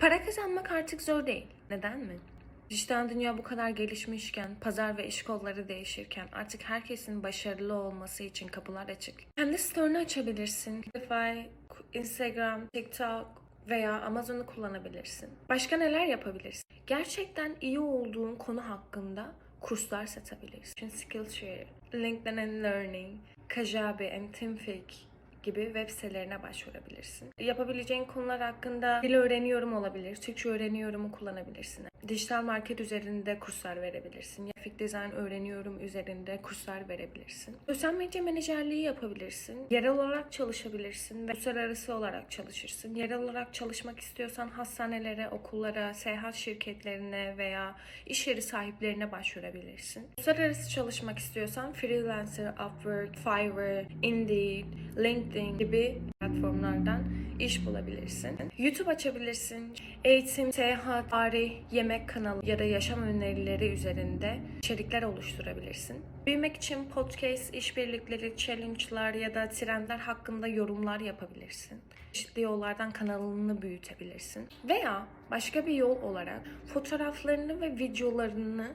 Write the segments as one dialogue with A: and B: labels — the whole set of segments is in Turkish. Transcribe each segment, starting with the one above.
A: Para kazanmak artık zor değil. Neden mi? Dijital dünya bu kadar gelişmişken, pazar ve iş kolları değişirken artık herkesin başarılı olması için kapılar açık. Kendi store'unu açabilirsin. Spotify, Instagram, TikTok veya Amazon'u kullanabilirsin. Başka neler yapabilirsin? Gerçekten iyi olduğun konu hakkında kurslar satabilirsin. Skillshare, LinkedIn and Learning, Kajabi and Teamfik gibi web sitelerine başvurabilirsin. Yapabileceğin konular hakkında dil öğreniyorum olabilir, Türkçe öğreniyorumu kullanabilirsin. Dijital market üzerinde kurslar verebilirsin. Grafik dizayn öğreniyorum üzerinde kurslar verebilirsin. Sosyal medya menajerliği yapabilirsin. Yerel olarak çalışabilirsin ve uluslararası olarak çalışırsın. Yerel olarak çalışmak istiyorsan hastanelere, okullara, seyahat şirketlerine veya iş yeri sahiplerine başvurabilirsin. Uluslararası çalışmak istiyorsan Freelancer, Upwork, Fiverr, Indeed, LinkedIn gibi platformlardan iş bulabilirsin. YouTube açabilirsin. Eğitim, seyahat, tarih, yemek kanalı ya da yaşam önerileri üzerinde içerikler oluşturabilirsin. Büyümek için podcast, işbirlikleri, challenge'lar ya da trendler hakkında yorumlar yapabilirsin. Çeşitli yollardan kanalını büyütebilirsin. Veya başka bir yol olarak fotoğraflarını ve videolarını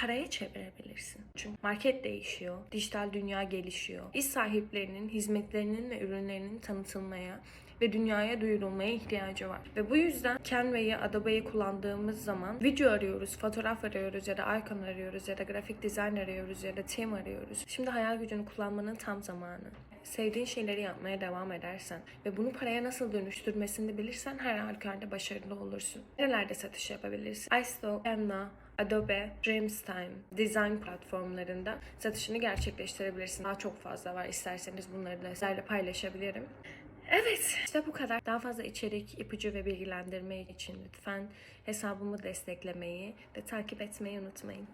A: paraya çevirebilirsin. Çünkü market değişiyor, dijital dünya gelişiyor. İş sahiplerinin hizmetlerinin ve ürünlerinin tanıtılmaya ve dünyaya duyurulmaya ihtiyacı var. Ve bu yüzden Canva'yı, Adobe'yi kullandığımız zaman video arıyoruz, fotoğraf arıyoruz ya da icon arıyoruz ya da grafik dizayn arıyoruz ya da team arıyoruz. Şimdi hayal gücünü kullanmanın tam zamanı. Sevdiğin şeyleri yapmaya devam edersen ve bunu paraya nasıl dönüştürmesini bilirsen her halükarda başarılı olursun. Nerelerde satış yapabilirsin? iStock, Canva, Adobe, Dreamstime, design platformlarında satışını gerçekleştirebilirsin. Daha çok fazla var. İsterseniz bunları da sizlerle paylaşabilirim. Evet, işte bu kadar. Daha fazla içerik, ipucu ve bilgilendirme için lütfen hesabımı desteklemeyi ve takip etmeyi unutmayın.